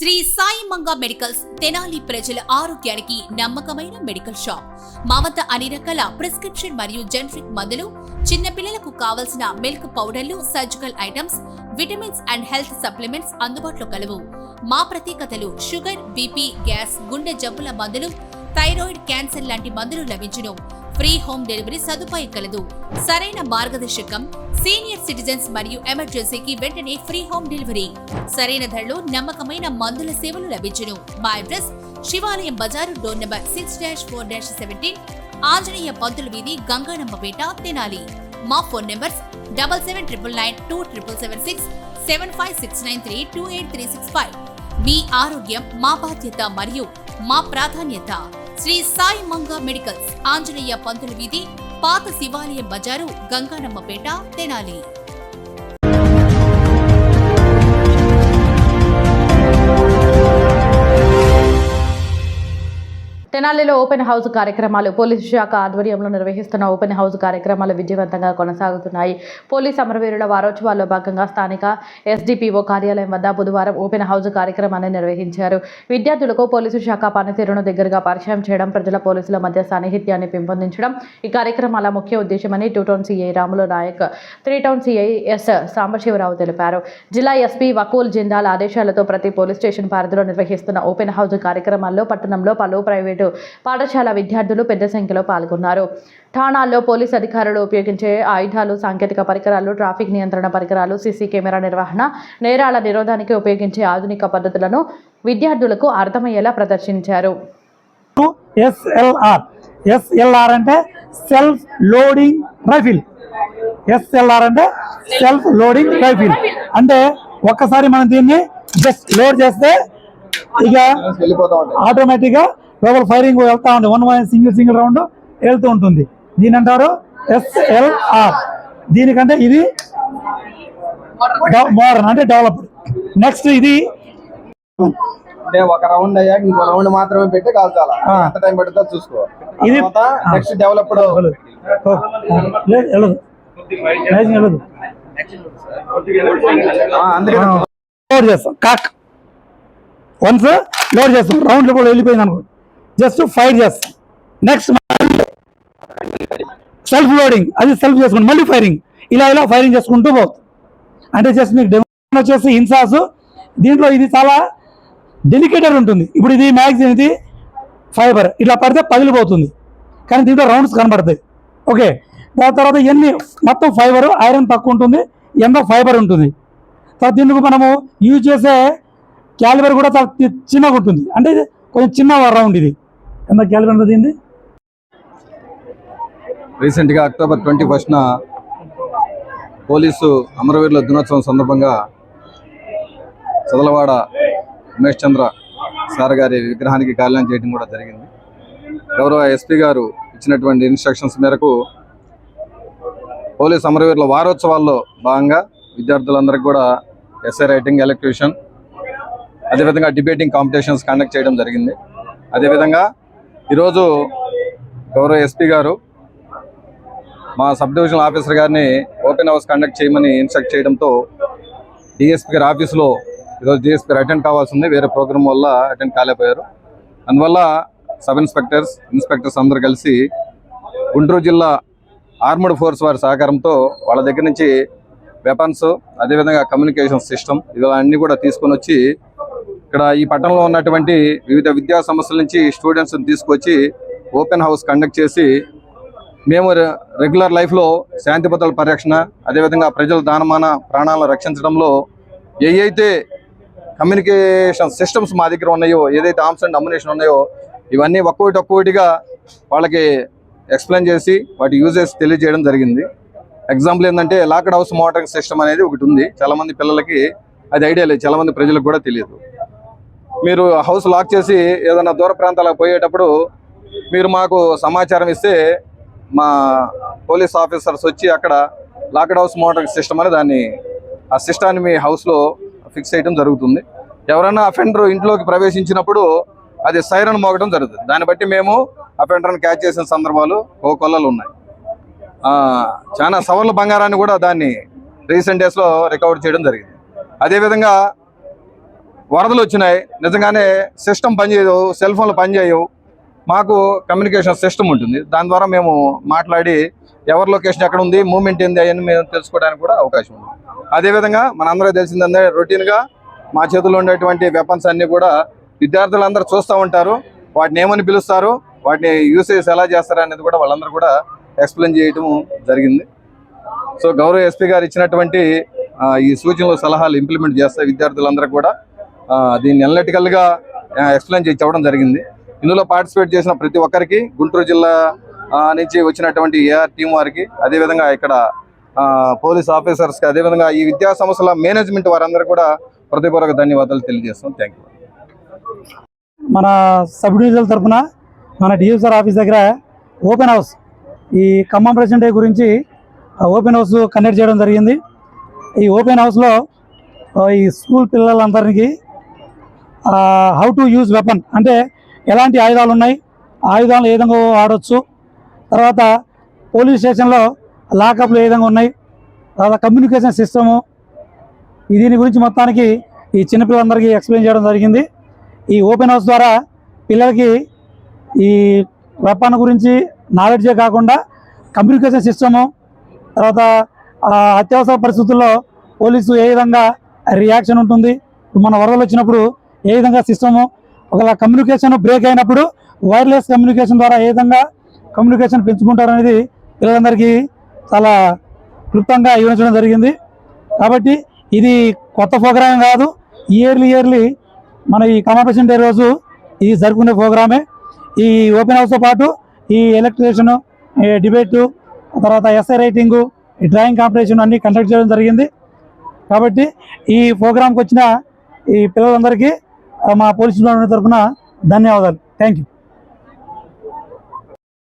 Shri Sai Manga medicals Tenali ప్రజల ఆరోగ్యానికి నమ్మకమైన మెడికల్ షాప్. మా వద్ద అన్ని రకాల ప్రిస్క్రిప్షన్ మరియు జెనరిక్ మందులు చిన్నపిల్లలకు కావలసిన మిల్క్ పౌడర్లు surgical items vitamins and health supplements అందుబాటులో కలవు. మా ప్రత్యేకతలు షుగర్ బీపీ గ్యాస్ గుండె జబ్బుల మందులు థైరాయిడ్ క్యాన్సర్ లాంటి మందులు లభించును. ఫ్రీ హోమ్ డెలివరీ సదుపాయం కలదు. సరైన మార్గదర్శకం సీనియర్ సిటిజన్స్ మరియు ఎమర్జెన్సీకి వెంటనే ఫ్రీ హోమ్ డెలివరీ. సరైన ధరలో నమ్మకమైన మందుల సేవలు లభించును. మా అడ్రస్ శివాలయం బజారు door number six dash four dash seventeen Anjaneya Pantula వీధి గంగానమ్మపేట తెనాలి. మా phone numbers double seven triple nine two triple seven six seven five six nine three two eight three six five మీ ఆరోగ్యం మా బాధ్యత మరియు మా ప్రాధాన్యత. శ్రీ సాయి మంగా మెడికల్స్ ఆంజనేయ పంతుల వీధి పాత శివాలయం బజారు గంగానమ్మపేట తెనాలి. తెనాలిలో ఓపెన్ హౌస్ కార్యక్రమాలు పోలీసు శాఖ ఆధ్వర్యంలో నిర్వహిస్తున్న ఓపెన్ హౌస్ కార్యక్రమాలు విజయవంతంగా కొనసాగుతున్నాయి. పోలీస్ అమరవీరుల వారోత్సవాల్లో భాగంగా స్థానిక ఎస్డిపిఓ కార్యాలయం వద్ద బుధవారం ఓపెన్ హౌస్ కార్యక్రమాన్ని నిర్వహించారు. విద్యార్థులకు పోలీసు శాఖ పనితీరును దగ్గరగా పరిచయం చేయడం ప్రజల పోలీసుల మధ్య సాన్నిహిత్యాన్ని పెంపొందించడం ఈ కార్యక్రమాల ముఖ్య ఉద్దేశమని two town CI Ramulu Naik three town CI S Sambasivarao తెలిపారు. జిల్లా ఎస్పీ వకూల్ జిందాల్ ఆదేశాలతో ప్రతి పోలీస్ స్టేషన్ పరిధిలో నిర్వహిస్తున్న ఓపెన్ హౌస్ కార్యక్రమాల్లో పట్టణంలో పలు ప్రైవేటు పాఠశాల విద్యార్థులు పెద్ద సంఖ్యలో పాల్గొన్నారు. ఠాణాల్లో పోలీస్ అధికారులు ఉపయోగించే ఆయుధాలు సాంకేతిక పరికరాలు ట్రాఫిక్ నియంత్రణ పరికరాలు సీసీ కెమెరా నిర్వహణ నేరాల నిరోధానికి ఉపయోగించే ఆధునిక పద్ధతులను విద్యార్థులకు అర్థమయ్యేలా ప్రదర్శించారు. ఎస్ఎల్ఆర్. ఎస్ఎల్ఆర్ అంటే సెల్ఫ్ లోడింగ్ రైఫిల్. ఎస్ఎల్ఆర్ అంటే సెల్ఫ్ లోడింగ్ రైఫిల్. అంటే ఒక్కసారి మనం దీన్ని జస్ట్ లోడ్ చేస్తే ఇక ఆటోమేటిక్గా లోపల ఫైరింగ్ వెళ్తా ఉంది one one single single round వెళ్తూ ఉంటుంది. దీని అంటారు ఎస్ఎల్ఆర్ దీనికంటే ఇది మోడర్న్ అంటే డెవలప్డ్. నెక్స్ట్ ఇది అంటే ఒక రౌండ్ అయ్యాక ఇంకో రౌండ్ మాత్రమే పెట్టి కాల్చాలా. ఎంత టైం పడుతుందో చూసుకో. ఇది- నెక్స్ట్ డెవలప్డ్ లోడ్ చేస్తాం. కాక్. వన్స్ లోడ్ చేస్తాం. రౌండ్ కూడా వెళ్ళిపోయింది అనుకో. జస్ట్ ఫైర్ చేస్తాం నెక్స్ట్ సెల్ఫ్ లోడింగ్ అది సెల్ఫ్ చేసుకుంటాం మళ్ళీ ఫైరింగ్ ఇలా ఇలా ఫైరింగ్ చేసుకుంటూ పోతుంది అంటే జస్ట్ మీకు డెమో వచ్చేసి ఇన్సాస్ దీంట్లో ఇది చాలా డెలికేటెడ్ ఉంటుంది. ఇప్పుడు ఇది మ్యాగ్జిన్ ఇది ఫైబర్ ఇట్లా పడితే పగిలిపోతుంది కానీ దీంట్లో రౌండ్స్ కనబడతాయి. ఓకే దాని తర్వాత ఇవన్నీ మొత్తం ఫైబర్ ఐరన్ తక్కువ ఉంటుంది. ఎంత ఫైబర్ ఉంటుంది? తర్వాత దీనికి మనము యూజ్ చేసే క్యాలిబర్ కూడా చాలా చిన్నగా ఉంటుంది. అంటే ఇది కొంచెం చిన్న రౌండ్ ఇది. ఎంత క్యాలిబర్ దీనిది రీసెంట్గా అక్టోబర్ ట్వంటీ ఫస్ట్న పోలీసు అమరవీరుల దినోత్సవం సందర్భంగా చదలవాడ ఉమేష్ చంద్ర సార్ గారి విగ్రహానికి కళ్యాణం చేయడం కూడా జరిగింది. గౌరవ ఎస్పీ గారు ఇచ్చినటువంటి ఇన్స్ట్రక్షన్స్ మేరకు పోలీస్ అమరవీరుల వారోత్సవాల్లో భాగంగా విద్యార్థులందరికీ కూడా ఎస్ఐ రైటింగ్ ఎలక్ట్యూషన్ అదేవిధంగా డిబేటింగ్ కాంపిటీషన్స్ కండక్ట్ చేయడం జరిగింది. అదేవిధంగా ఈరోజు గౌరవ ఎస్పీ గారు మా సబ్ డివిజనల్ ఆఫీసర్ గారిని ఓపెన్ హౌస్ కండక్ట్ చేయమని ఇన్స్ట్రక్ట్ చేయడంతో డిఎస్పీ గారి ఆఫీస్లో ఈరోజు డిఎస్పీ గారు అటెండ్ కావాల్సి ఉంది. వేరే ప్రోగ్రామ్ వల్ల అటెండ్ కాలేకపోయారు. అందువల్ల సబ్ ఇన్స్పెక్టర్స్ ఇన్స్పెక్టర్స్ అందరు కలిసి గుంటూరు జిల్లా ఆర్మడ్ ఫోర్స్ వారి సహకారంతో వాళ్ళ దగ్గర నుంచి వెపన్స్ అదేవిధంగా కమ్యూనికేషన్ సిస్టమ్ ఇవన్నీ కూడా తీసుకొని వచ్చి ఇక్కడ ఈ పట్టణంలో ఉన్నటువంటి వివిధ విద్యా సంస్థల నుంచి స్టూడెంట్స్ తీసుకొచ్చి ఓపెన్ హౌస్ కండక్ట్ చేసి మేము రెగ్యులర్ లైఫ్లో శాంతి భద్రతల పరిరక్షణ అదేవిధంగా ప్రజల దానమాన ప్రాణాలను రక్షించడంలో ఏ అయితే కమ్యూనికేషన్ సిస్టమ్స్ మా దగ్గర ఉన్నాయో ఏదైతే ఆర్మ్స్ అండ్ అమ్యునేషన్ ఉన్నాయో ఇవన్నీ ఒక్కొక్కటి ఒక్కొక్కటిగా వాళ్ళకి ఎక్స్ప్లెయిన్ చేసి వాటి యూజెస్ తెలియజేయడం జరిగింది. ఎగ్జాంపుల్ ఏంటంటే లాక్డ్ హౌస్ మోటరింగ్ సిస్టమ్ అనేది ఒకటి ఉంది. చాలామంది పిల్లలకి అది ఐడియా లేదు. చాలామంది ప్రజలకు కూడా తెలియదు. మీరు హౌస్ లాక్ చేసి ఏదైనా దూర ప్రాంతాలకు పోయేటప్పుడు మీరు మాకు సమాచారం ఇస్తే మా పోలీస్ ఆఫీసర్స్ వచ్చి అక్కడ లాక్డ్ హౌస్ మోటరింగ్ సిస్టమ్ అని దాన్ని ఆ సిస్టాన్ని మీ హౌస్లో ఫిక్స్ చేయడం జరుగుతుంది. ఎవరైనా అఫెండర్ ఇంట్లోకి ప్రవేశించినప్పుడు అది సైరన్ మోగడం జరుగుతుంది. దాన్ని బట్టి మేము అఫెండర్ని క్యాచ్ చేసిన సందర్భాలు ఓ కొల్లలు ఉన్నాయి. చాలా సవర్ల బంగారాన్ని కూడా దాన్ని రీసెంట్ డేస్లో రికవర్ చేయడం జరిగింది. అదేవిధంగా వరదలు వచ్చినాయి. నిజంగానే సిస్టమ్ పనిచేయవు సెల్ ఫోన్లు పనిచేయవు మాకు కమ్యూనికేషన్ సిస్టమ్ ఉంటుంది. దాని ద్వారా మేము మాట్లాడి ఎవరి లొకేషన్ ఎక్కడ ఉంది మూమెంట్ ఏంది అని మేము తెలుసుకోవడానికి కూడా అవకాశం ఉంది. అదేవిధంగా మనందరూ తెలిసిందంటే రొటీన్గా మా చేతుల్లో ఉండేటువంటి వెపన్స్ అన్నీ కూడా విద్యార్థులందరూ చూస్తూ ఉంటారు. వాటిని ఏమని పిలుస్తారు వాటిని యూసేజ్ ఎలా చేస్తారు అనేది కూడా వాళ్ళందరూ కూడా ఎక్స్ప్లెయిన్ చేయటం జరిగింది. సో గౌరవ ఎస్పీ గారు ఇచ్చినటువంటి ఈ సూచనలు సలహాలు ఇంప్లిమెంట్ చేస్తే విద్యార్థులందరూ కూడా దీన్ని అనలిటికల్గా ఎక్స్ప్లెయిన్ చేసి చెప్పడం జరిగింది. ఇందులో పార్టిసిపేట్ చేసిన ప్రతి ఒక్కరికి గుంటూరు జిల్లా నుంచి వచ్చినటువంటి ఏఆర్ టీం వారికి అదేవిధంగా ఇక్కడ పోలీస్ ఆఫీసర్స్కి అదేవిధంగా ఈ విద్యా సంస్థల మేనేజ్మెంట్ వారందరూ కూడా హృదయపూర్వక ధన్యవాదాలు తెలియజేస్తాం. థ్యాంక్ మన సబ్ డివిజన్ తరఫున మన డిఎస్ఆర్ ఆఫీస్ దగ్గర ఓపెన్ హౌస్ ఈ ఖమ్మం ప్రెసిడెంట్ డే గురించి ఓపెన్ హౌస్ కండక్ట్ చేయడం జరిగింది. ఈ ఓపెన్ హౌస్లో ఈ స్కూల్ పిల్లలందరికీ హౌ టు యూజ్ వెపన్ అంటే ఎలాంటి ఆయుధాలు ఉన్నాయి? ఆయుధాలు ఏ విధంగా వాడవచ్చు తర్వాత పోలీస్ స్టేషన్లో లాకప్లు ఏ విధంగా ఉన్నాయి? తర్వాత కమ్యూనికేషన్ సిస్టము. దీని గురించి మొత్తానికి ఈ చిన్నపిల్లలందరికీ ఎక్స్ప్లెయిన్ చేయడం జరిగింది. ఈ ఓపెన్ హౌస్ ద్వారా పిల్లలకి ఈ వెపన్ గురించి నాలెడ్జే కాకుండా కమ్యూనికేషన్ సిస్టము తర్వాత అత్యవసర పరిస్థితుల్లో పోలీసు ఏ విధంగా రియాక్షన్ ఉంటుంది? ఇప్పుడు మన వరదలు వచ్చినప్పుడు ఏ విధంగా సిస్టము ఒకవేళ కమ్యూనికేషన్ బ్రేక్ అయినప్పుడు వైర్లెస్ కమ్యూనికేషన్ ద్వారా ఏ విధంగా కమ్యూనికేషన్ పెంచుకుంటారు అనేది పిల్లలందరికీ చాలా క్లుప్తంగా వివరించడం జరిగింది. కాబట్టి ఇది కొత్త ప్రోగ్రాం కాదు ఇయర్లీ ఇయర్లీ మన ఈ కమాపేషన్ డే రోజు ఇది జరుపుకునే ప్రోగ్రామే. ఈ ఓపెన్ హౌస్తో పాటు ఈ ఎలక్ట్రిషన్ డిబేటు తర్వాత ఎస్ఐ రైటింగు ఈ డ్రాయింగ్ కాంపిటీషన్ అన్నీ కండక్ట్ చేయడం జరిగింది. కాబట్టి ఈ ప్రోగ్రాంకి వచ్చిన ఈ పిల్లలందరికీ మా పోలీసు తరఫున ధన్యవాదాలు. Thank you